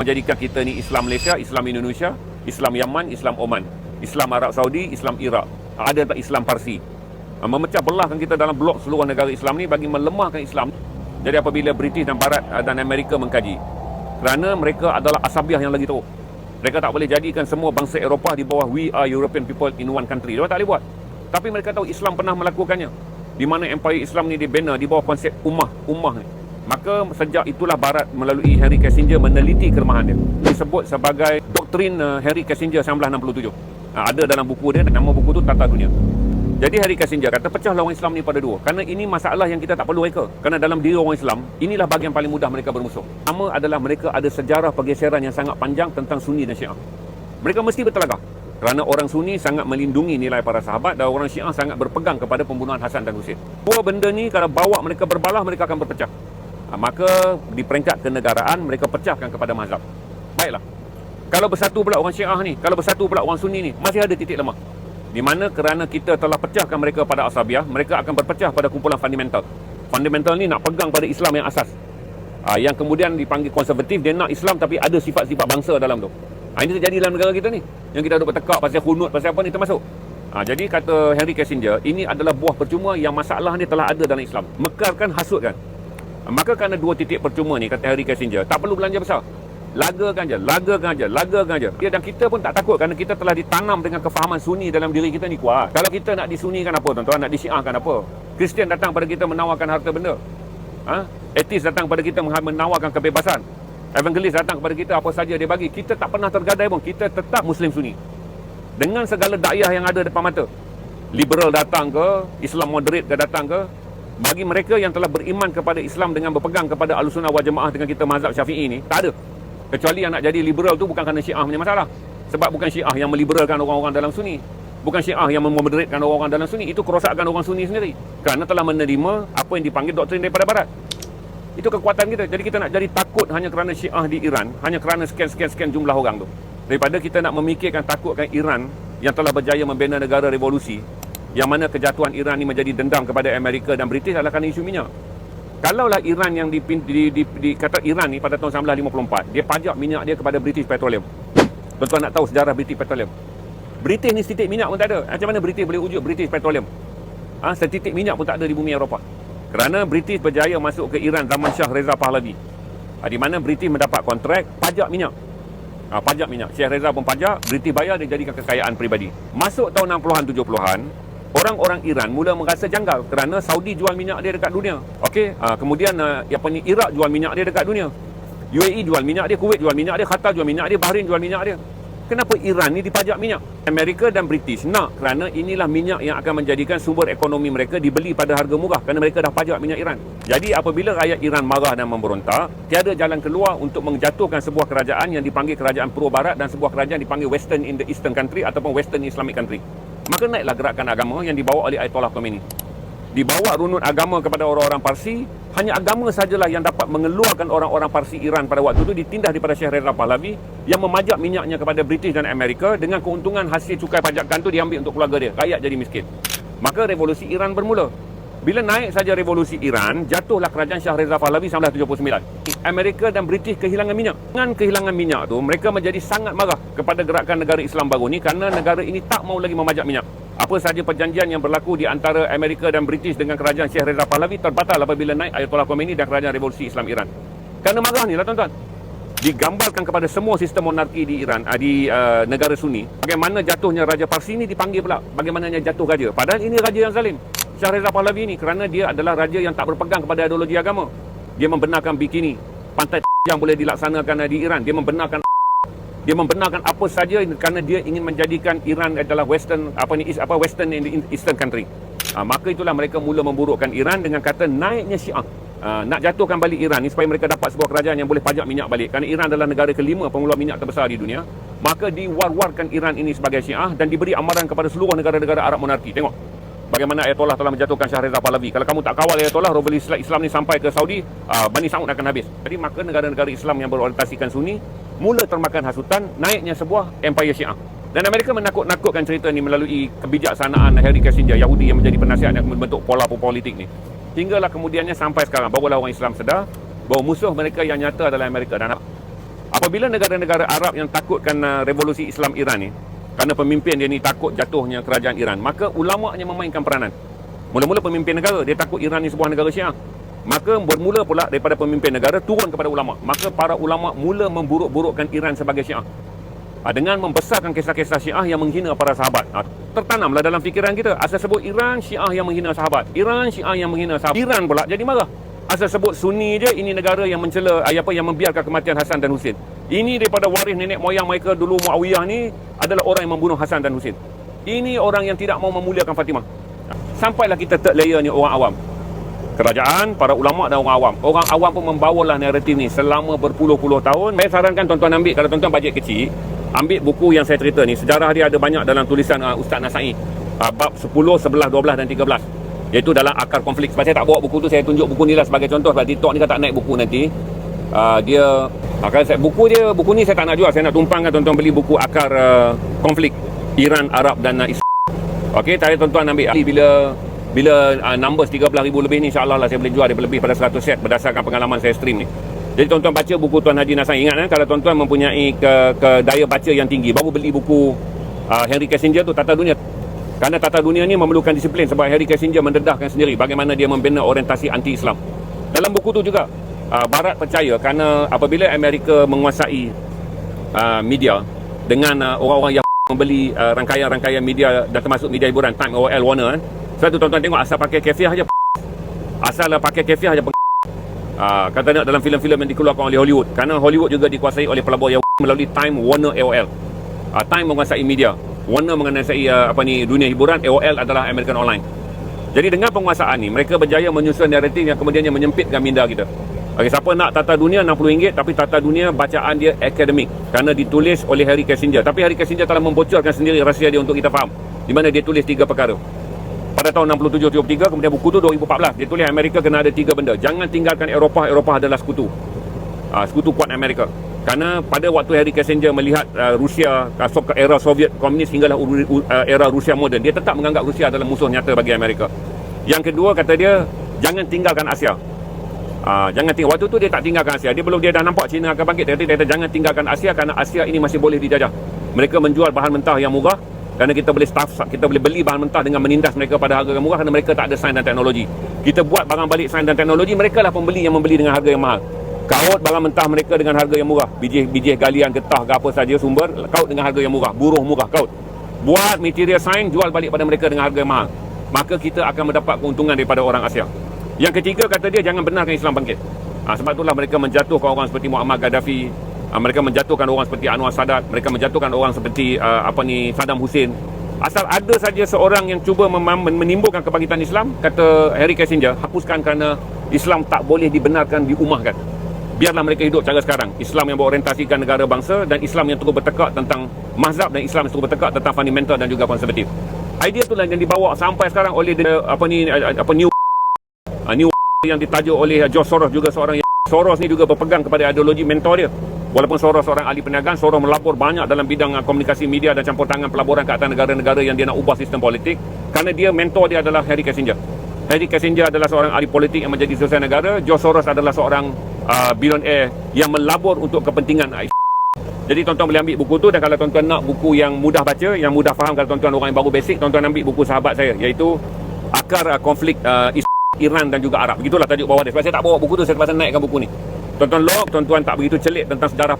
menjadikan kita ni Islam Malaysia, Islam Indonesia, Islam Yaman, Islam Oman, Islam Arab Saudi, Islam Iraq, ada tak Islam Parsi. Ah, memecah belahkan kita dalam blok seluruh negara Islam ni bagi melemahkan Islam. Jadi apabila British dan Barat ah, dan Amerika mengkaji, kerana mereka adalah asabiah yang lagi teruk. Mereka tak boleh jadikan semua bangsa Eropah di bawah we are European people in one country. Mereka tak boleh buat. Tapi mereka tahu Islam pernah melakukannya. Di mana empire Islam ni dibina di bawah konsep ummah, ummah ni. Maka sejak itulah Barat melalui Henry Kissinger meneliti kelemahan dia. Disebut sebagai doktrin Henry Kissinger 1967. Uh, ada dalam buku dia, nama buku tu Tata Dunia. Jadi Henry Kissinger kata pecah lawan Islam ni pada dua. Kerana ini masalah yang kita tak perlu reka. Kerana dalam diri orang Islam, inilah bahagian paling mudah mereka bermusuh. Pertama adalah mereka ada sejarah pergeseran yang sangat panjang tentang Sunni dan Syiah. Mereka mesti bertelagah. Kerana orang Sunni sangat melindungi nilai para sahabat dan orang Syiah sangat berpegang kepada pembunuhan Hasan dan Husin. Dua benda ni kalau bawa mereka berbalah, mereka akan berpecah. Ha, maka di peringkat kenegaraan mereka pecahkan kepada mazhab. Baiklah. Kalau bersatu pula orang Syiah ni, kalau bersatu pula orang Sunni ni, masih ada titik lemah. Di mana kerana kita telah pecahkan mereka pada asabiah, mereka akan berpecah pada kumpulan fundamental. Fundamental ni nak pegang pada Islam yang asas. Ha, yang kemudian dipanggil konservatif, dia nak Islam tapi ada sifat-sifat bangsa dalam tu. Ha, ini terjadi dalam negara kita ni. Yang kita duduk bertekak pasal hunut, pasal apa ni termasuk. Ha, jadi kata Henry Kissinger, ini adalah buah percuma yang masalah ni telah ada dalam Islam. Mekarkan, hasutkan. Maka kerana dua titik percuma ni kata Harry Kissinger, tak perlu belanja besar. Lagakan je, lagakan je, lagakan je. Ya, dan kita pun tak takut kerana kita telah ditanam dengan kefahaman sunni dalam diri kita ni kuat. Kalau kita nak disunikan apa tuan-tuan, nak disyiahkan apa? Kristian datang pada kita menawarkan harta benda. Ha? Etis datang pada kita menawarkan kebebasan. Evangelis datang kepada kita apa saja dia bagi. Kita tak pernah tergadai pun. Kita tetap Muslim Sunni. Dengan segala dakwah yang ada depan mata. Liberal datang ke, Islam moderate ke datang ke, bagi mereka yang telah beriman kepada Islam dengan berpegang kepada Ahlussunnah wal Jamaah dengan kita mazhab Syafi'i ni, tak ada. Kecuali yang nak jadi liberal tu bukan kerana Syiah punya masalah. Sebab bukan Syiah yang meliberalkan orang-orang dalam Sunni. Bukan Syiah yang memoderatkan orang-orang dalam Sunni. Itu kerosakan orang Sunni sendiri. Kerana telah menerima apa yang dipanggil doktrin daripada Barat. Itu kekuatan kita. Jadi kita nak jadi takut hanya kerana Syiah di Iran, hanya kerana sekian-sekian jumlah orang tu. Daripada kita nak memikirkan takutkan Iran yang telah berjaya membina negara revolusi, yang mana kejatuhan Iran ini menjadi dendam kepada Amerika dan British adalah kerana isu minyak. Kalaulah Iran yang di, di, di, di, kata Iran ni pada tahun 1954, dia pajak minyak dia kepada British Petroleum. Tuan-tuan nak tahu sejarah British Petroleum. British ni setitik minyak pun tak ada. Macam mana British boleh wujud British Petroleum? Ha, setitik minyak pun tak ada di bumi Eropah. Kerana British berjaya masuk ke Iran zaman Shah Reza Pahlavi. Ha, di mana British mendapat kontrak pajak minyak. Ha, pajak minyak. Syekh Reza pun pajak, British bayar dia jadikan kekayaan peribadi. Masuk tahun 60-an 70-an, orang-orang Iran mula merasa janggal kerana Saudi jual minyak dia dekat dunia. Okey, uh, kemudian uh, apa ni Iraq jual minyak dia dekat dunia. UAE jual minyak dia, Kuwait jual minyak dia, Qatar jual minyak dia, Bahrain jual minyak dia. Kenapa Iran ni dipajak minyak? Amerika dan British nak kerana inilah minyak yang akan menjadikan sumber ekonomi mereka dibeli pada harga murah kerana mereka dah pajak minyak Iran. Jadi apabila rakyat Iran marah dan memberontak, tiada jalan keluar untuk menjatuhkan sebuah kerajaan yang dipanggil kerajaan pro barat dan sebuah kerajaan dipanggil western in the eastern country ataupun western islamic country. Maka naiklah gerakan agama yang dibawa oleh Ayatollah Khomeini. Dibawa runut agama kepada orang-orang Parsi, hanya agama sajalah yang dapat mengeluarkan orang-orang Parsi Iran pada waktu itu ditindas daripada Syekh Reza Pahlavi yang memajak minyaknya kepada British dan Amerika dengan keuntungan hasil cukai pajakan itu diambil untuk keluarga dia. Rakyat jadi miskin. Maka revolusi Iran bermula. Bila naik saja revolusi Iran, jatuhlah kerajaan Shah Reza Pahlavi 1979. Amerika dan British kehilangan minyak. Dengan kehilangan minyak tu, mereka menjadi sangat marah kepada gerakan negara Islam baru ni kerana negara ini tak mau lagi memajak minyak. Apa saja perjanjian yang berlaku di antara Amerika dan British dengan kerajaan Syekh Reza Pahlavi terbatal apabila naik Ayatollah Khomeini dan kerajaan revolusi Islam Iran. Kerana marah ni lah tuan-tuan. Digambarkan kepada semua sistem monarki di Iran, ah, di uh, negara Sunni. Bagaimana jatuhnya Raja Parsi ni dipanggil pula. Bagaimana jatuh raja. Padahal ini raja yang zalim. Shah Reza Pahlavi ni kerana dia adalah raja yang tak berpegang kepada ideologi agama. Dia membenarkan bikini, pantai yang boleh dilaksanakan di Iran. Dia membenarkan dia membenarkan apa saja kerana dia ingin menjadikan Iran adalah western apa ni apa western in eastern country. Ha, maka itulah mereka mula memburukkan Iran dengan kata naiknya Syiah. Ha, nak jatuhkan balik Iran ni supaya mereka dapat sebuah kerajaan yang boleh pajak minyak balik. Kerana Iran adalah negara kelima pengeluar minyak terbesar di dunia. Maka diwar-warkan Iran ini sebagai Syiah dan diberi amaran kepada seluruh negara-negara Arab monarki. Tengok bagaimana Ayatollah telah menjatuhkan Shah Reza Pahlavi. Kalau kamu tak kawal Ayatollah, revolusi Islam, ni sampai ke Saudi, uh, Bani Saud akan habis. Jadi maka negara-negara Islam yang berorientasikan Sunni mula termakan hasutan naiknya sebuah empire Syiah. Dan Amerika menakut-nakutkan cerita ni melalui kebijaksanaan Harry Kissinger Yahudi yang menjadi penasihat yang membentuk pola politik ni. Hinggalah kemudiannya sampai sekarang barulah orang Islam sedar bahawa musuh mereka yang nyata adalah Amerika dan Apabila negara-negara Arab yang takutkan uh, revolusi Islam Iran ni, kerana pemimpin dia ni takut jatuhnya kerajaan Iran, maka ulama-nya memainkan peranan. Mula-mula pemimpin negara, dia takut Iran ni sebuah negara Syiah. Maka bermula pula daripada pemimpin negara turun kepada ulama. Maka para ulama mula memburuk-burukkan Iran sebagai Syiah. Ha, dengan membesarkan kisah-kisah Syiah yang menghina para sahabat. Ha, tertanamlah dalam fikiran kita. Asal sebut Iran Syiah yang menghina sahabat. Iran Syiah yang menghina sahabat. Iran pula jadi marah. Asal sebut Sunni je ini negara yang mencela apa yang membiarkan kematian Hasan dan Husin. Ini daripada waris nenek moyang mereka dulu Muawiyah ni adalah orang yang membunuh Hasan dan Husin. Ini orang yang tidak mau memuliakan Fatimah. Sampailah kita third layer ni orang awam. Kerajaan, para ulama dan orang awam. Orang awam pun membawalah naratif ni selama berpuluh-puluh tahun. Saya sarankan tuan-tuan ambil kalau tuan-tuan bajet kecil, ambil buku yang saya cerita ni. Sejarah dia ada banyak dalam tulisan uh, Ustaz Nasai. Uh, bab 10, 11, 12 dan 13 iaitu dalam akar konflik sebab saya tak bawa buku tu saya tunjuk buku ni lah sebagai contoh sebab TikTok ni kan tak naik buku nanti uh, dia akan saya buku dia buku ni saya tak nak jual saya nak tumpangkan tuan-tuan beli buku akar uh, konflik Iran Arab dan uh, Islam Okey, tadi tuan-tuan ambil bila bila uh, numbers 13,000 lebih ni insya-Allah lah saya boleh jual dia lebih pada 100 set berdasarkan pengalaman saya stream ni. Jadi tuan-tuan baca buku Tuan Haji Nasai ingat eh, kalau tuan-tuan mempunyai ke, ke daya baca yang tinggi baru beli buku uh, Henry Kissinger tu Tata Dunia kerana tata dunia ni memerlukan disiplin sebab Harry Kissinger mendedahkan sendiri bagaimana dia membina orientasi anti-Islam. Dalam buku tu juga, uh, Barat percaya kerana apabila Amerika menguasai uh, media dengan uh, orang-orang yang membeli uh, rangkaian-rangkaian media dan termasuk media hiburan Time OL Warner kan. Sebab tu tuan-tuan tengok asal pakai kefiah aja. Asal pakai kefiah aja. Uh, kata nak dalam filem-filem yang dikeluarkan oleh Hollywood. Kerana Hollywood juga dikuasai oleh pelabur yang melalui Time Warner AOL. Uh, Time menguasai media. Warner mengenai uh, apa ni dunia hiburan AOL adalah American Online. Jadi dengan penguasaan ni mereka berjaya menyusun naratif yang kemudiannya menyempitkan minda kita. Okey siapa nak tata dunia RM60 tapi tata dunia bacaan dia akademik kerana ditulis oleh Harry Kissinger. Tapi Harry Kissinger telah membocorkan sendiri rahsia dia untuk kita faham. Di mana dia tulis tiga perkara. Pada tahun 67-73 kemudian buku tu 2014 dia tulis Amerika kena ada tiga benda. Jangan tinggalkan Eropah, Eropah adalah sekutu. Uh, sekutu kuat Amerika. Karena pada waktu Harry Kissinger melihat uh, Rusia uh, ke era Soviet komunis hinggalah uh, era Rusia moden, dia tetap menganggap Rusia adalah musuh nyata bagi Amerika. Yang kedua kata dia, jangan tinggalkan Asia. Uh, jangan tinggal. Waktu tu dia tak tinggalkan Asia. Dia belum dia dah nampak China akan bangkit. Dia kata, dia kata jangan tinggalkan Asia kerana Asia ini masih boleh dijajah. Mereka menjual bahan mentah yang murah kerana kita boleh staff, kita boleh beli bahan mentah dengan menindas mereka pada harga yang murah kerana mereka tak ada sains dan teknologi. Kita buat barang balik sains dan teknologi, mereka lah pembeli yang membeli dengan harga yang mahal kaut barang mentah mereka dengan harga yang murah bijih-bijih galian getah ke apa saja sumber kaut dengan harga yang murah buruh murah kaut buat material sains jual balik pada mereka dengan harga yang mahal maka kita akan mendapat keuntungan daripada orang Asia yang ketiga kata dia jangan benarkan Islam bangkit. Ha, sebab itulah mereka menjatuhkan orang seperti Muammar Gaddafi. Ha, mereka menjatuhkan orang seperti Anwar Sadat. Mereka menjatuhkan orang seperti uh, apa ni Saddam Hussein. Asal ada saja seorang yang cuba menimbulkan kebangkitan Islam kata Harry Kissinger hapuskan kerana Islam tak boleh dibenarkan diumahkan. Biarlah mereka hidup cara sekarang. Islam yang berorientasikan negara bangsa dan Islam yang terus bertekak tentang mazhab dan Islam yang terus bertekak tentang fundamental dan juga konservatif. Idea itulah yang dibawa sampai sekarang oleh the, apa ni apa new new yang ditajuk oleh George Soros juga seorang yang Soros ni juga berpegang kepada ideologi mentor dia walaupun Soros seorang ahli perniagaan Soros melapor banyak dalam bidang uh, komunikasi media dan campur tangan pelaburan ke atas negara-negara yang dia nak ubah sistem politik kerana dia mentor dia adalah Harry Kissinger Harry Kissinger adalah seorang ahli politik yang menjadi selesai negara George Soros adalah seorang uh, billionaire yang melabur untuk kepentingan ISIS. Jadi tuan-tuan boleh ambil buku tu dan kalau tuan-tuan nak buku yang mudah baca, yang mudah faham kalau tuan-tuan orang yang baru basic, tuan-tuan ambil buku sahabat saya iaitu Akar Konflik uh, Iran dan juga Arab. Begitulah tajuk bawah dia. Sebab saya tak bawa buku tu, saya terpaksa naikkan buku ni. Tuan-tuan log, tuan-tuan tak begitu celik tentang sejarah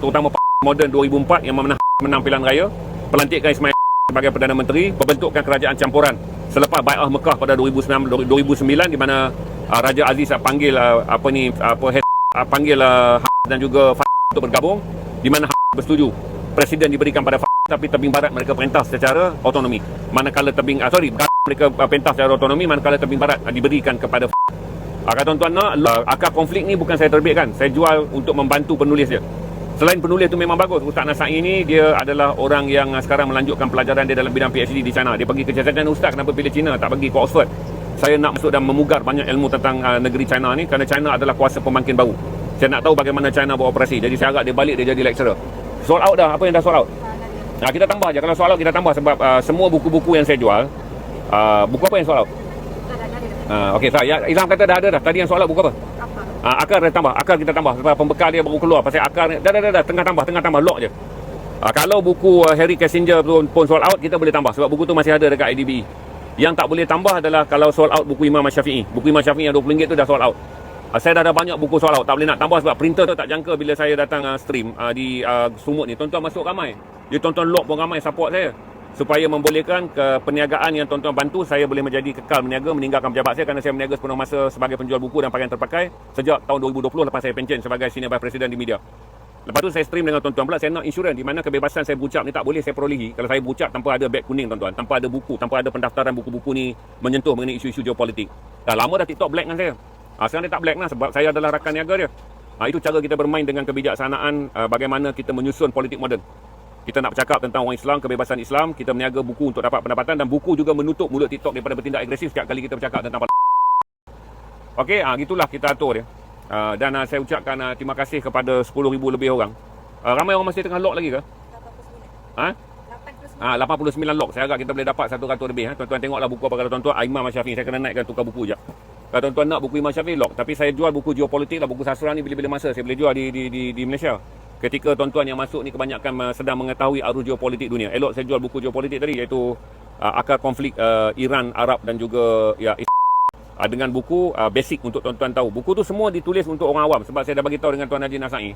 terutama moden 2004 yang memenang, menang pilihan raya, pelantikan Ismail sebagai Perdana Menteri, pembentukan kerajaan campuran selepas Bai'ah Mekah pada 2009, 2009 di mana uh, Raja Aziz panggil uh, apa ni apa uh, panggil uh, dan juga untuk bergabung di mana bersetuju presiden diberikan pada tapi tebing barat mereka perintah secara otonomi manakala tebing uh, sorry mereka uh, perintah secara otonomi manakala tebing barat uh, diberikan kepada uh, kata tuan-tuan nak uh, akar konflik ni bukan saya terbitkan saya jual untuk membantu penulis dia selain penulis tu memang bagus Ustaz Nasai ini dia adalah orang yang sekarang melanjutkan pelajaran dia dalam bidang PhD di China dia pergi ke China Ustaz kenapa pilih China tak pergi ke Oxford saya nak masuk dan memugar banyak ilmu tentang uh, negeri China ni kerana China adalah kuasa pembangkit baru saya nak tahu bagaimana China beroperasi. Jadi saya agak dia balik dia jadi lecturer. Sold out dah. Apa yang dah sold out? Nah, kita tambah je. Kalau sold out kita tambah sebab uh, semua buku-buku yang saya jual, uh, buku apa yang out? Uh, Okey, saya. Ya, Ilham kata dah ada dah. Tadi yang out buku apa? Ah, akar dia tambah, akar kita tambah sebab pembekal dia baru keluar pasal akar ni dah dah dah, dah tengah tambah, tengah tambah lock je. Ah, kalau buku uh, Harry Kissinger pun, pun sold out, kita boleh tambah sebab buku tu masih ada dekat IDB. Yang tak boleh tambah adalah kalau sold out buku Imam Syafi'i. Buku Imam Syafi'i yang RM20 tu dah sold out. Uh, saya dah ada banyak buku sold out, tak boleh nak tambah sebab printer tu tak jangka bila saya datang uh, stream uh, di uh, Sumut ni. Tuan-tuan masuk ramai. Dia tuan-tuan lock pun ramai support saya supaya membolehkan ke perniagaan yang tuan-tuan bantu saya boleh menjadi kekal meniaga meninggalkan pejabat saya kerana saya meniaga sepenuh masa sebagai penjual buku dan pakaian terpakai sejak tahun 2020 lepas saya pencen sebagai senior vice president di media. Lepas tu saya stream dengan tuan-tuan pula saya nak insurans di mana kebebasan saya berucap ni tak boleh saya perolehi kalau saya berucap tanpa ada beg kuning tuan-tuan, tanpa ada buku, tanpa ada pendaftaran buku-buku ni menyentuh mengenai isu-isu geopolitik. Dah lama dah TikTok black dengan saya. Ha, sekarang dia tak black lah sebab saya adalah rakan niaga dia. Ha, itu cara kita bermain dengan kebijaksanaan uh, bagaimana kita menyusun politik moden kita nak bercakap tentang orang Islam, kebebasan Islam, kita meniaga buku untuk dapat pendapatan dan buku juga menutup mulut TikTok daripada bertindak agresif setiap kali kita bercakap tentang Okey, ah gitulah kita atur dia. Uh, dan uh, saya ucapkan uh, terima kasih kepada 10,000 lebih orang. Uh, ramai orang masih tengah lock lagi ke? 89. Ha? 89. Ah 89 lock. Saya harap kita boleh dapat 100 lebih ha. Tuan-tuan tengoklah buku apa kalau tuan-tuan Imam Syafi'i saya kena naikkan tukar buku je. Kalau tuan-tuan nak buku Imam Syafi'i lock, tapi saya jual buku geopolitik lah, buku sastra ni bila-bila masa saya boleh jual di di di, di Malaysia ketika tuan-tuan yang masuk ni kebanyakan uh, sedang mengetahui arus geopolitik dunia. Elok saya jual buku geopolitik tadi iaitu uh, akar konflik uh, Iran, Arab dan juga ya uh, dengan buku uh, basic untuk tuan-tuan tahu. Buku tu semua ditulis untuk orang awam sebab saya dah bagi tahu dengan tuan Haji Nasai.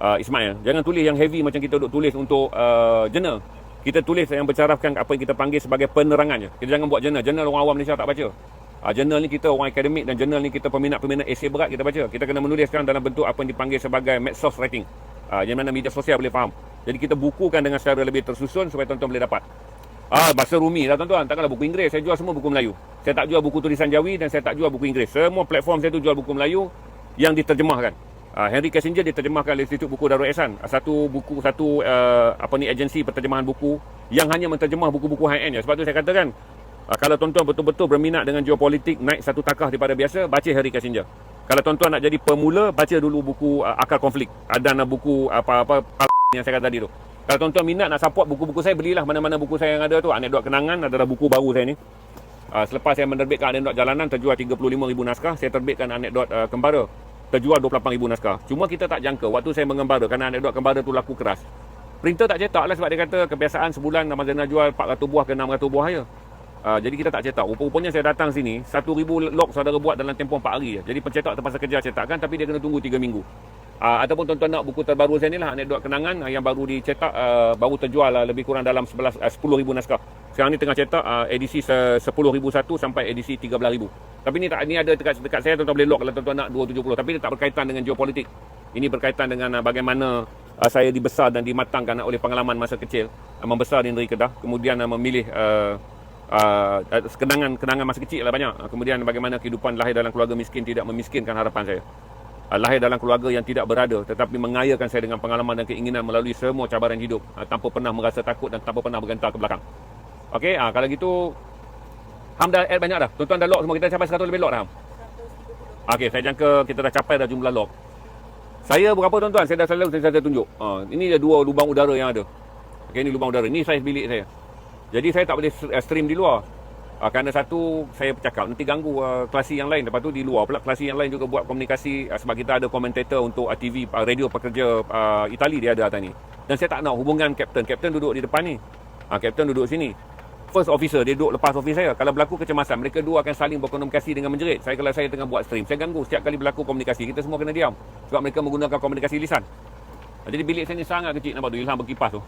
Uh, Ismail, jangan tulis yang heavy macam kita duk tulis untuk uh, jurnal. Kita tulis yang bercarafkan apa yang kita panggil sebagai penerangan je. Kita jangan buat jurnal. Jurnal orang awam Malaysia tak baca. Uh, jurnal ni kita orang akademik dan jurnal ni kita peminat-peminat esei berat kita baca. Kita kena menuliskan dalam bentuk apa yang dipanggil sebagai medsos writing uh, yang mana media sosial boleh faham. Jadi kita bukukan dengan secara lebih tersusun supaya tuan-tuan boleh dapat. Ah, bahasa Rumi lah tuan-tuan. Takkanlah buku Inggeris. Saya jual semua buku Melayu. Saya tak jual buku tulisan Jawi dan saya tak jual buku Inggeris. Semua platform saya tu jual buku Melayu yang diterjemahkan. Uh, Henry Kissinger diterjemahkan oleh Institut Buku Darul Ehsan. Uh, satu buku satu uh, apa ni agensi penterjemahan buku yang hanya menterjemah buku-buku high end. Sebab tu saya katakan uh, kalau tuan-tuan betul-betul berminat dengan geopolitik naik satu takah daripada biasa baca Henry Kissinger. Kalau tuan-tuan nak jadi pemula, baca dulu buku uh, Akar Konflik. Ada uh, buku apa-apa yang saya kata tadi tu. Kalau tuan-tuan minat nak support buku-buku saya, belilah mana-mana buku saya yang ada tu. Anekdot Kenangan adalah buku baru saya ni. Uh, selepas saya menerbitkan Anekdot Jalanan, terjual 35,000 naskah. Saya terbitkan Anekdot uh, Kembara, terjual 28,000 naskah. Cuma kita tak jangka waktu saya mengembara, kerana Anekdot Kembara tu laku keras. Printer tak cetak lah sebab dia kata kebiasaan sebulan Nama Zainal jual 400 buah ke 600 buah je. Uh, jadi kita tak cetak. Rupa-rupanya saya datang sini, 1000 log saudara buat dalam tempoh 4 hari. Jadi pencetak terpaksa kerja cetakkan tapi dia kena tunggu 3 minggu. Uh, ataupun tuan-tuan nak buku terbaru saya ni lah, anekdot kenangan uh, yang baru dicetak, uh, baru terjual uh, lebih kurang dalam 11, uh, 10,000 naskah. Sekarang ni tengah cetak uh, edisi 10,001 sampai edisi 13,000. Tapi ni tak ni ada dekat dekat saya tuan-tuan boleh log kalau tuan-tuan nak 270 tapi dia tak berkaitan dengan geopolitik. Ini berkaitan dengan uh, bagaimana uh, saya dibesar dan dimatangkan uh, oleh pengalaman masa kecil uh, membesar di negeri Kedah kemudian uh, memilih uh, uh, kenangan kenangan masa kecil lah banyak. Kemudian bagaimana kehidupan lahir dalam keluarga miskin tidak memiskinkan harapan saya. Uh, lahir dalam keluarga yang tidak berada tetapi mengayakan saya dengan pengalaman dan keinginan melalui semua cabaran hidup uh, tanpa pernah merasa takut dan tanpa pernah bergentar ke belakang. Okey, uh, kalau gitu Ham dah add banyak dah. Tuan-tuan dah lock semua. Kita capai 100 lebih lock dah. Okey, saya jangka kita dah capai dah jumlah lock. Saya berapa tuan-tuan? Saya dah selalu saya, saya tunjuk. Uh, ini ada dua lubang udara yang ada. Okey, ini lubang udara. Ini saiz bilik saya. Jadi saya tak boleh eh, stream di luar. Uh, kerana satu, saya bercakap, nanti ganggu uh, klasi yang lain. Lepas tu di luar pula, klasi yang lain juga buat komunikasi. Uh, sebab kita ada komentator untuk uh, TV, uh, radio pekerja uh, Itali dia ada atas ni. Dan saya tak nak hubungan kapten. Kapten duduk di depan ni. Uh, kapten duduk sini. First officer, dia duduk lepas officer saya. Kalau berlaku kecemasan, mereka dua akan saling berkomunikasi dengan menjerit. Saya kalau saya tengah buat stream, saya ganggu setiap kali berlaku komunikasi. Kita semua kena diam. Sebab mereka menggunakan komunikasi lisan. Jadi bilik saya ni sangat kecil. Nampak tu, Ilham berkipas tu.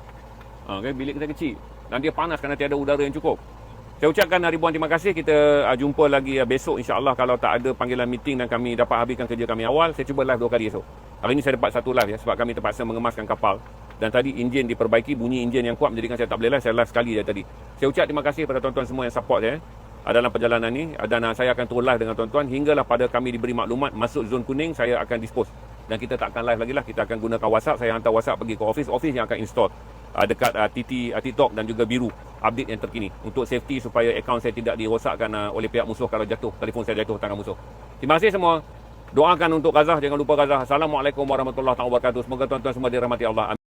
Ha, okay, bilik saya kecil dan dia panas kerana tiada udara yang cukup. Saya ucapkan ribuan terima kasih. Kita uh, jumpa lagi uh, besok insya-Allah kalau tak ada panggilan meeting dan kami dapat habiskan kerja kami awal, saya cuba live dua kali esok. Hari ini saya dapat satu live ya sebab kami terpaksa mengemaskan kapal dan tadi enjin diperbaiki, bunyi enjin yang kuat menjadikan saya tak boleh live, saya live sekali je tadi. Saya ucap terima kasih kepada tuan-tuan semua yang support ya dalam perjalanan ini dan saya akan turun live dengan tuan-tuan hinggalah pada kami diberi maklumat masuk zon kuning saya akan dispose dan kita tak akan live lagi lah kita akan gunakan WhatsApp saya hantar WhatsApp pergi ke office office yang akan install uh, dekat uh, TT uh, TikTok dan juga Biru update yang terkini untuk safety supaya akaun saya tidak dirosakkan uh, oleh pihak musuh kalau jatuh telefon saya jatuh tangan musuh. Terima kasih semua. Doakan untuk Gaza jangan lupa Gaza. Assalamualaikum warahmatullahi wabarakatuh. Semoga tuan-tuan semua dirahmati Allah.